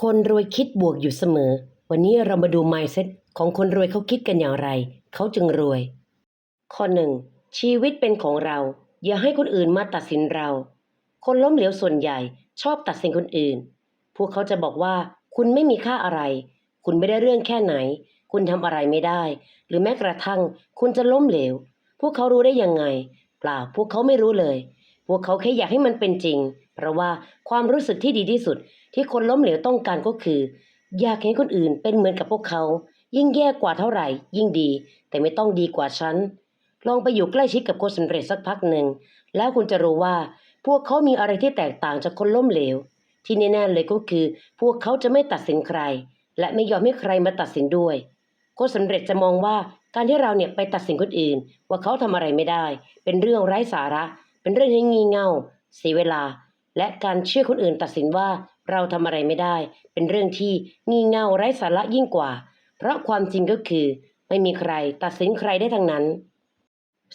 คนรวยคิดบวกอยู่เสมอ วันนี้เรามาดู mindset ของคนรวยเขาคิดกันอย่างไร เขาจึงรวย ข้อหนึ่งชีวิตเป็นของเรา อย่าให้คนอื่นมาตัดสินเรา คนล้มเหลวส่วนใหญ่ชอบตัดสินคนอื่น พวกเขาจะบอกว่า คุณไม่มีค่าอะไร คุณไม่ได้เรื่องแค่ไหน คุณทำอะไรไม่ได้ หรือแม้กระทั่ง คุณจะล้มเหลว พวกเขารู้ได้ยังไง เปล่า พวกเขาไม่รู้เลย พวกเขาแค่อยากให้มันเป็นจริง เพราะว่าความรู้สึกที่ดีที่สุด ที่คนล้มเหลวต้องการก็คือ อยากเห็นคนอื่นเป็นเหมือนกับพวกเขา ยิ่งแย่กว่าเท่าไหร่ ยิ่งดี แต่ไม่ต้องดีกว่าฉันลองไปอยู่ใกล้ชิดกับคนสำเร็จสักพักหนึ่ง แล้วคุณจะรู้ว่า พวกเขามีอะไรที่แตกต่างจากคนล้มเหลว ที่แน่ๆเลยก็คือ พวกเขาจะไม่ตัดสินใคร และไม่ยอมให้ใครมาตัดสินด้วยคนสำเร็จจะมองว่าการที่เราเนี่ยไปตัดสินคนอื่น ว่าเขาทำอะไรไม่ได้ เป็นเรื่องไร้สาระ เป็นเรื่องที่งี่เง่าเสียเวลา และการเชื่อคนอื่นตัดสินว่าเราทำอะไรไม่ได้ เป็นเรื่องที่งี่เง่าไร้สาระยิ่งกว่า เพราะความจริงก็คือ ไม่มีใครตัดสินใครได้ทั้งนั้น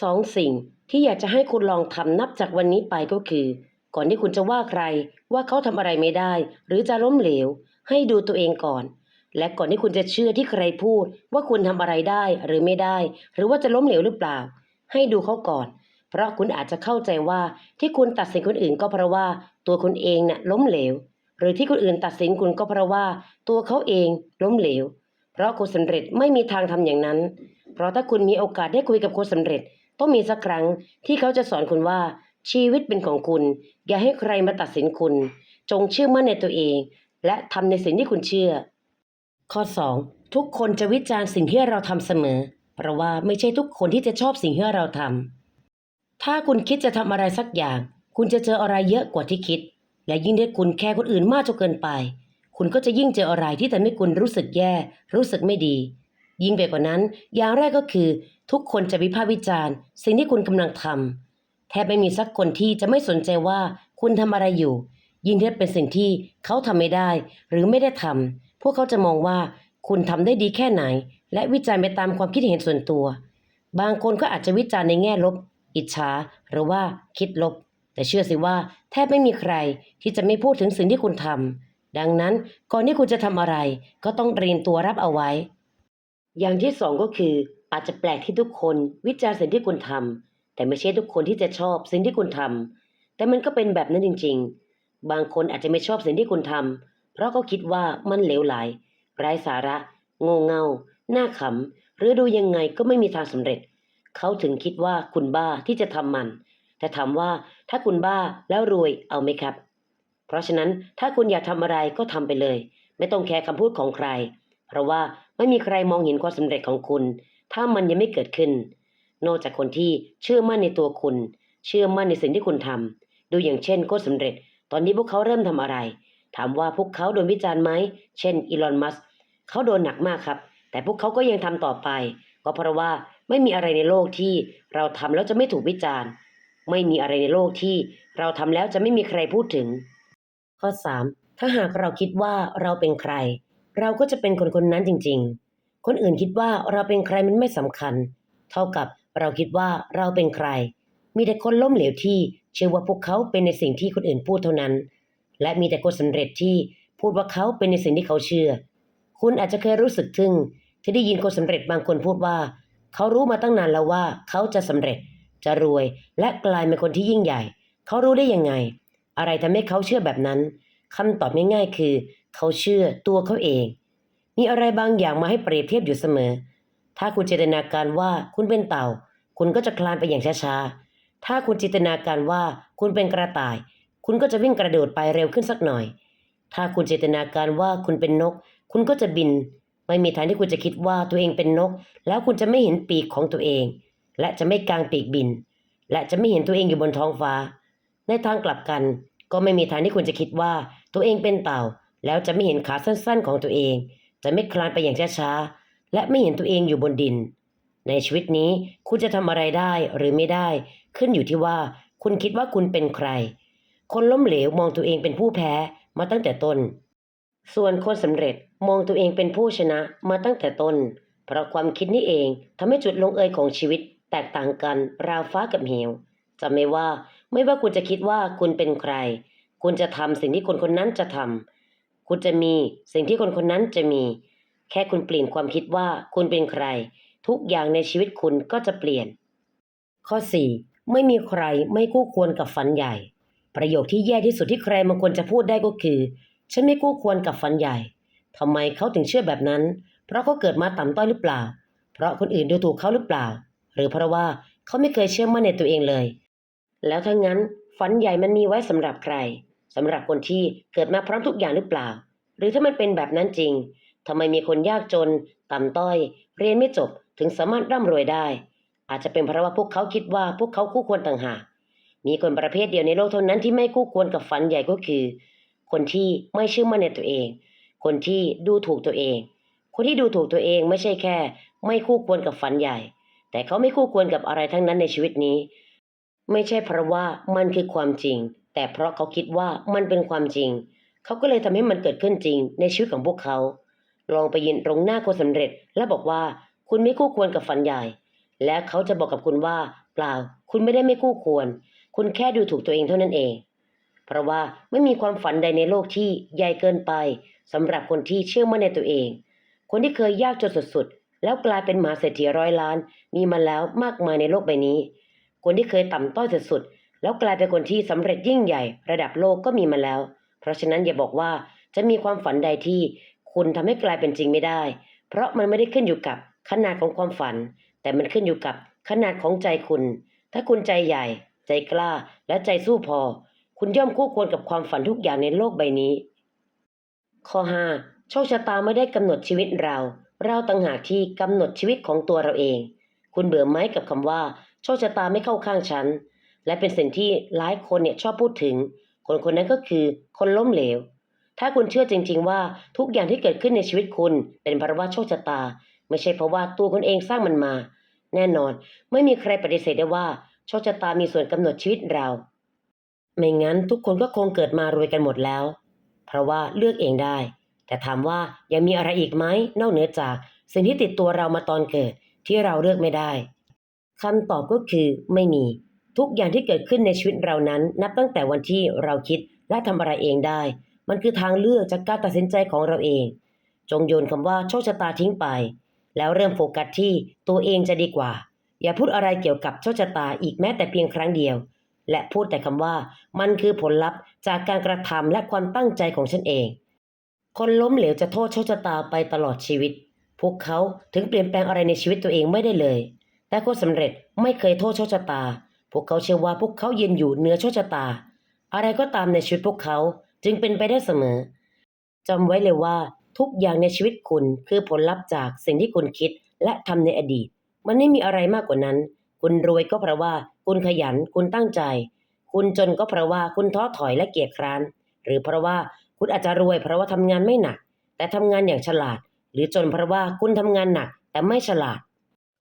สองสิ่งที่อยากจะให้คุณลองทำนับจากวันนี้ไปก็คือ ก่อนที่คุณจะว่าใครว่าเขาทำอะไรไม่ได้ หรือจะล้มเหลว ให้ดูตัวเองก่อน และก่อนที่คุณจะเชื่อที่ใครพูด ว่าคุณทำอะไรได้หรือไม่ได้ หรือว่าจะล้มเหลวหรือเปล่า ให้ดูเขาก่อน เพราะคุณอาจจะเข้าใจว่าที่คุณตัดสินคนอื่นก็เพราะว่าตัวคุณเองน่ะล้มเหลว หรือที่คนอื่นตัดสินคุณก็เพราะว่าตัวเขาเองล้มเหลว เพราะคนสำเร็จไม่มีทางทำอย่างนั้น เพราะถ้าคุณมีโอกาสได้คุยกับคนสำเร็จ ต้องมีสักครั้งที่เขาจะสอนคุณว่าชีวิตเป็นของคุณ อย่าให้ใครมาตัดสินคุณ จงเชื่อมั่นในตัวเอง และทำในสิ่งที่คุณเชื่อ ข้อ 2. ทุกคนจะวิจารณ์สิ่งที่เราทำเสมอ เพราะว่าไม่ใช่ทุกคนที่จะชอบสิ่งที่เราทำ ถ้าคุณคิดจะทำอะไรสักอย่าง คุณจะเจออะไรเยอะกว่าที่คิด และยิ่งได้คุณแคร์คนอื่นมากจนเกินไป คุณก็จะยิ่งเจออะไรที่ทำให้คุณรู้สึกแย่ รู้สึกไม่ดี ยิ่งไปกว่านั้น อย่างแรกก็คือ ทุกคนจะวิพากษ์วิจารณ์ สิ่งที่คุณกำลังทำแทบไม่มีสักคนที่จะไม่สนใจว่าคุณทำอะไรอยู่ ยิ่งถ้าเป็นสิ่งที่เขาทำไม่ได้ หรือไม่ได้ทำพวกเขาจะมองว่าคุณทำได้ดีแค่ไหน และวิจารณ์ไปตามความคิดเห็นส่วนตัว บางคนก็อาจจะวิจารณ์ในแง่ลบ อิจฉาหรือว่าคิดลบ แต่เชื่อสิว่าแทบไม่มีใครที่จะไม่พูดถึงสิ่งที่คุณทำดังนั้นก่อนที่คุณจะทำอะไร ก็ต้องเรียมตัวรับเอาไว้ อย่างที่สองก็คือ อาจจะแปลกที่ทุกคนวิจารณ์สิ่งที่คุณทำแต่ไม่ใช่ทุกคนที่จะชอบสิ่งที่คุณทำแต่มันก็เป็นแบบนั้นจริง ๆ บางคนอาจจะไม่ชอบสิ่งที่คุณทำเพราะเขาคิดว่ามันเหลวไหลไร้สาระ โง่เง่าหน้าขำหรือดูยังไงก็ไม่มีทางสำเร็จ เขาถึงคิดว่าคุณบ้าที่จะทำมัน แต่ถามว่าถ้าคุณบ้าแล้วรวยเอาไหมครับ เพราะฉะนั้นถ้าคุณอยากทำอะไรก็ทำไปเลย ไม่ต้องแคร์คำพูดของใคร เพราะว่าไม่มีใครมองเห็นความสำเร็จของคุณ ถ้ามันยังไม่เกิดขึ้น นอกจากคนที่เชื่อมั่นในตัวคุณ เชื่อมั่นในสิ่งที่คุณทำดูอย่างเช่นคนสำเร็จ ตอนนี้พวกเขาเริ่มทำอะไร ถามว่าพวกเขาโดนวิจารณ์ไหมเช่นอีลอนมัสเขาโดนหนักมากครับ แต่พวกเขาก็ยังทำต่อไป ก็เพราะว่าไม่มีอะไรในโลกที่เราทำแล้วจะไม่ถูกวิจารณ์ ไม่มีอะไรในโลกที่เราทำแล้วจะไม่มีใครพูดถึง ข้อ 3. ถ้าหากเราคิดว่าเราเป็นใคร เราก็จะเป็นคนคนนั้นจริง ๆ คนอื่นคิดว่าเราเป็นใครมันไม่สำคัญ เท่ากับเราคิดว่าเราเป็นใคร มีแต่คนล้มเหลวที่เชื่อว่าพวกเขาเป็นในสิ่งที่คนอื่นพูดเท่านั้น และมีแต่คนสำเร็จที่พูดว่าเขาเป็นในสิ่งที่เขาเชื่อ คุณอาจจะเคยรู้สึกทึ่ง ที่ได้ยินคนสำเร็จบางคนพูดว่า เขารู้มาตั้งนานแล้วว่า เขาจะสำเร็จ จะรวย และกลายเป็นคนที่ยิ่งใหญ่ เขารู้ได้ยังไง อะไรทำให้เขาเชื่อแบบนั้นคำตอบง่ายๆคือ เขาเชื่อตัวเขาเอง มีอะไรบางอย่างมาให้เปรียบเทียบอยู่เสมอ ถ้าคุณจินตนาการว่าคุณเป็นเต่า คุณก็จะคลานไปอย่างช้าๆ ถ้าคุณจินตนาการว่าคุณเป็นกระต่าย คุณก็จะวิ่งกระโดดไปเร็วขึ้นสักหน่อย ถ้าคุณจินตนาการว่าคุณเป็นนก คุณก็จะบิน ไม่มีทางที่คุณจะคิดว่าตัวเองเป็นนก แล้วคุณจะไม่เห็นปีกของตัวเอง และจะไม่กางปีกบิน และจะไม่เห็นตัวเองอยู่บนท้องฟ้า ในทางกลับกัน ก็ไม่มีทางที่คุณจะคิดว่าตัวเองเป็นเต่า แล้วจะไม่เห็นขาสั้นๆของตัวเอง จะไม่คลานไปอย่างช้าๆและไม่เห็นตัวเองอยู่บนดิน ในชีวิตนี้คุณจะทำอะไรได้หรือไม่ได้ ขึ้นอยู่ที่ว่า คุณคิดว่าคุณเป็นใคร คนล้มเหลวมองตัวเองเป็นผู้แพ้มาตั้งแต่ต้น ส่วนคนสำเร็จ มองตัวเองเป็นผู้ชนะมาตั้งแต่ต้น เพราะความคิดนี้เองทำให้จุดลงเอยของชีวิตแตกต่างกันราวฟ้ากับเหวจำไม่ว่าไม่ว่าคุณจะคิดว่าคุณเป็นใคร คุณจะทำสิ่งที่คนคนนั้นจะทำคุณจะมีสิ่งที่คนคนนั้นจะมี แค่คุณเปลี่ยนความคิดว่าคุณเป็นใคร ทุกอย่างในชีวิตคุณก็จะเปลี่ยน ข้อ 4 ไม่มีใครไม่คู่ควรกับฝันใหญ่ ประโยคที่แย่ที่สุดที่ใครบางคนจะพูดได้ก็คือ ฉันไม่คู่ควรกับฝันใหญ่ ทำไมเขาถึงเชื่อแบบนั้น เพราะเขาเกิดมาต่ำต้อยหรือเปล่า เพราะคนอื่นดูถูกเขาหรือเปล่า หรือเพราะว่าเขาไม่เคยเชื่อมั่นในตัวเองเลย แล้วถ้างั้นฝันใหญ่มันมีไว้สำหรับใครสำหรับคนที่เกิดมาพร้อมทุกอย่างหรือเปล่า หรือถ้ามันเป็นแบบนั้นจริงทำไมมีคนยากจน ต่ำต้อย เรียนไม่จบถึงสามารถร่ำรวยได้ อาจจะเป็นเพราะว่าพวกเขาคิดว่าพวกเขาคู่ควรต่างหากมีคนประเภทเดียวในโลกเท่านั้นที่ไม่คู่ควรกับฝันใหญ่ก็คือ คนที่ไม่เชื่อมั่นในตัวเอง คนที่ดูถูกตัวเอง คนที่ดูถูกตัวเองไม่ใช่แค่ ไม่คู่ควรกับฝันใหญ่ แต่เขาไม่คู่ควรกับอะไรทั้งนั้นในชีวิตนี้ ไม่ใช่เพราะว่ามันคือความจริง แต่เพราะเขาคิดว่ามันเป็นความจริง เขาก็เลยทำให้มันเกิดขึ้นจริงในชีวิตของพวกเขา ลองไปยืนตรงหน้าคนสำเร็จ และบอกว่าคุณไม่คู่ควรกับฝันใหญ่ และเขาจะบอกกับคุณว่า เปล่า คุณไม่ได้ไม่คู่ควร คุณแค่ดูถูกตัวเองเท่านั้นเอง เพราะว่าไม่มีความฝันใดในโลกที่ใหญ่เกินไปสำหรับคนที่เชื่อมั่นในตัวเอง คนที่เคยยากจนสุดๆ แล้วกลายเป็นมหาเศรษฐีร้อยล้าน มีมาแล้วมากมายในโลกใบนี้ คนที่เคยต่ำต้อยสุดๆ แล้วกลายเป็นคนที่สำเร็จยิ่งใหญ่ ระดับโลกก็มีมาแล้ว เพราะฉะนั้นอย่าบอกว่าจะมีความฝันใดที่ คุณทำให้กลายเป็นจริงไม่ได้ เพราะมันไม่ได้ขึ้นอยู่กับขนาดของความฝัน แต่มันขึ้นอยู่กับขนาดของใจคุณ ถ้าคุณใจใหญ่ ใจกล้าและใจสู้พอ คุณย่อมคู่ควรกับความฝันทุกอย่างในโลกใบนี้ ข้อ 5 โชคชะตาไม่ได้กำหนดชีวิตเรา เราต่างหากที่กำหนดชีวิตของตัวเราเอง คุณเบื่อไหมกับคำว่า โชคชะตาไม่เข้าข้างฉัน และเป็นสิ่งที่หลายคนเนี่ยชอบพูดถึง คนคนนั้นก็คือคนล้มเหลว ถ้าคุณเชื่อจริง ๆ ว่าทุกอย่างที่เกิดขึ้นในชีวิตคุณ เป็นเพราะว่าโชคชะตา ไม่ใช่เพราะว่าตัวคุณเองสร้างมันมา แน่นอน ไม่มีใครปฏิเสธได้ว่าโชคชะตามีส่วนกำหนดชีวิตเรา ไม่งั้นทุกคนก็คงเกิดมารวยกันหมดแล้ว เพราะว่าเลือกเองได้ แต่ถามว่ายังมีอะไรอีกไหมนอกเหนือจากสิ่งที่ติดตัวเรามาตอนเกิดที่เราเลือกไม่ได้คำตอบก็คือไม่มี ทุกอย่างที่เกิดขึ้นในชีวิตเรานั้น นับตั้งแต่วันที่เราคิดและทำอะไรเองได้ มันคือทางเลือกจากการตัดสินใจของเราเอง จงโยนคำว่าโชคชะตาทิ้งไป แล้วเริ่มโฟกัสที่ตัวเองจะดีกว่า อย่าพูดอะไรเกี่ยวกับโชคชะตาอีกแม้แต่เพียงครั้งเดียว และพูดแต่คำว่า มันคือผลลัพธ์จากการกระทำและความตั้งใจของฉันเอง คนล้มเหลวจะโทษโชคชะตาไปตลอดชีวิต พวกเขาถึงเปลี่ยนแปลงอะไรในชีวิตตัวเองไม่ได้เลย แต่คนสำเร็จไม่เคยโทษโชคชะตา พวกเขาเชื่อว่าพวกเขาเยืนอยู่เหนือโชคชะตา อะไรก็ตามในชีวิตพวกเขาจึงเป็นไปได้เสมอจำไว้เลยว่าทุกอย่างในชีวิตคุณคือผลลัพธ์จากสิ่งที่คุณคิดและทำในอดีต มันไม่มีอะไรมากกว่านั้น คุณรวยก็เพราะว่า คุณขยัน คุณตั้งใจ คุณจนก็เพราะว่าคุณท้อถอยและเกียจคร้าน หรือเพราะว่าคุณอาจจะรวยเพราะว่าทำงานไม่หนัก แต่ทำงานอย่างฉลาด หรือจนเพราะว่าคุณทำงานหนักแต่ไม่ฉลาด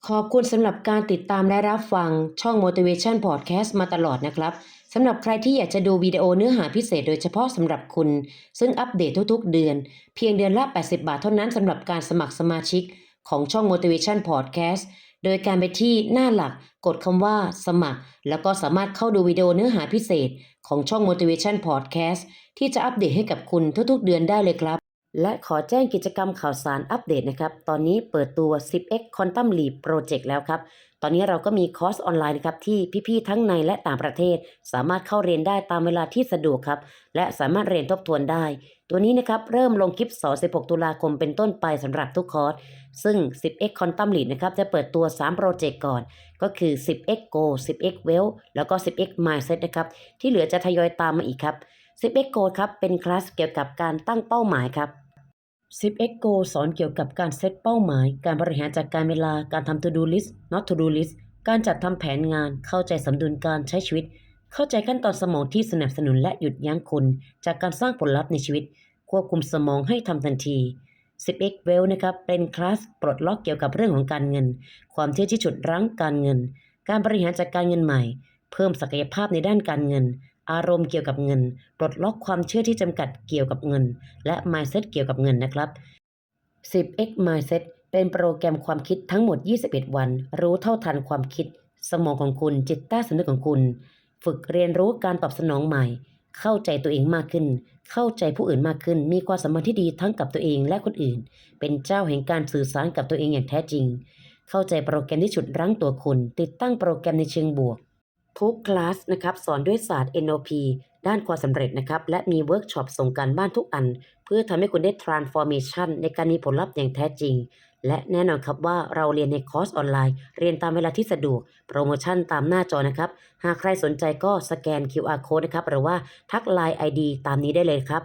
ขอบคุณสำหรับการติดตามและรับฟังช่อง Motivation Podcast มาตลอดนะครับสำหรับใครที่อยากจะดูวิดีโอเนื้อหาพิเศษโดยเฉพาะสำหรับคุณ ซึ่งอัปเดตทุกๆ เดือน เพียงเดือนละ 80 บาทเท่านั้นสำหรับการสมัครสมาชิกของช่อง Motivation Podcast โดยการไปที่หน้าหลักกดคำว่าสมัคร แล้วก็สามารถเข้าดูวิดีโอเนื้อหาพิเศษ ของช่อง Motivation Podcast ที่จะอัปเดตให้กับคุณทุกๆเดือนได้เลยครับ และขอแจ้งกิจกรรมข่าวสารอัปเดตนะครับ ตอนนี้เปิดตัว 10x Quantum Leap Project แล้วครับ ตอนนี้เราก็มีคอร์สออนไลน์นะครับที่พี่ๆทั้งในและต่างประเทศ สามารถเข้าเรียนได้ตามเวลาที่สะดวกครับ และสามารถเรียนทบทวนได้ ตัวนี้นะครับเริ่มลงคลิปสอน 16 ตุลาคมเป็นต้นไปสำหรับทุกคอร์ส ซึ่ง 10x Quantum Leap นะครับจะเปิดตัว 3 โปรเจกต์ก่อน ก็คือ 10x Go 10x Well แล้วก็ 10x Mindset นะครับที่เหลือจะทยอยตามมาอีกครับ 10x Go ครับเป็นคลาสเกี่ยวกับการตั้งเป้าหมายครับ 10x Go สอนเกี่ยวกับการเซตเป้าหมาย การบริหารจัดการเวลาการทำ to do list not to do list การจัดทำแผนงานเข้าใจสมดุลการใช้ชีวิต เข้าใจขั้นตอนสมองที่สนับสนุนและหยุดยั้งคุณ จากการสร้างผลลัพธ์ในชีวิต ควบคุมสมองให้ทำทันที 10x Well นะครับ เป็นคลาสปลดล็อกเกี่ยวกับเรื่องของการเงิน ความเชื่อที่ฉุดรั้งการเงิน การบริหารจัดการเงินใหม่ เพิ่มศักยภาพในด้านการเงิน อารมณ์เกี่ยวกับเงิน ปลดล็อกความเชื่อที่จำกัดเกี่ยวกับเงิน และ mindset เกี่ยวกับเงินนะครับ 10x mindset เป็นโปรแกรมความคิดทั้งหมด 21 วัน รู้เท่าทันความคิด สมองของคุณ จิตใต้สำนึกของคุณ ฝึกเรียนรู้การตอบสนองใหม่ เข้าใจตัวเองมากขึ้น เข้าใจผู้อื่นมากขึ้น มีความสมพันธ์ที่ดีทั้งกับตัวเองและคนอื่น เป็นเจ้าแห่งการสื่อสารกับตัวเองอย่างแท้จริง เข้าใจโปรแกรมที่ฉุดรั้งตัวคุณ ติดตั้งโปรแกรมในเชิงบวก ทุกคลาสนะครับสอนด้วยศาสตร์ NLP ด้านความสำเร็จนะครับ และมีเวิร์กช็อปส่งการบ้านทุกอัน เพื่อทำให้คุณได้ transformation ในการมีผลลัพธ์อย่างแท้จริง และแน่นอนครับว่าเราเรียนในคอร์สออนไลน์ เรียนตามเวลาที่สะดวก โปรโมชั่นตามหน้าจอนะครับ หากใครสนใจก็สแกน QR code นะครับ หรือว่าทักไลน์ ID ตามนี้ได้เลยครับ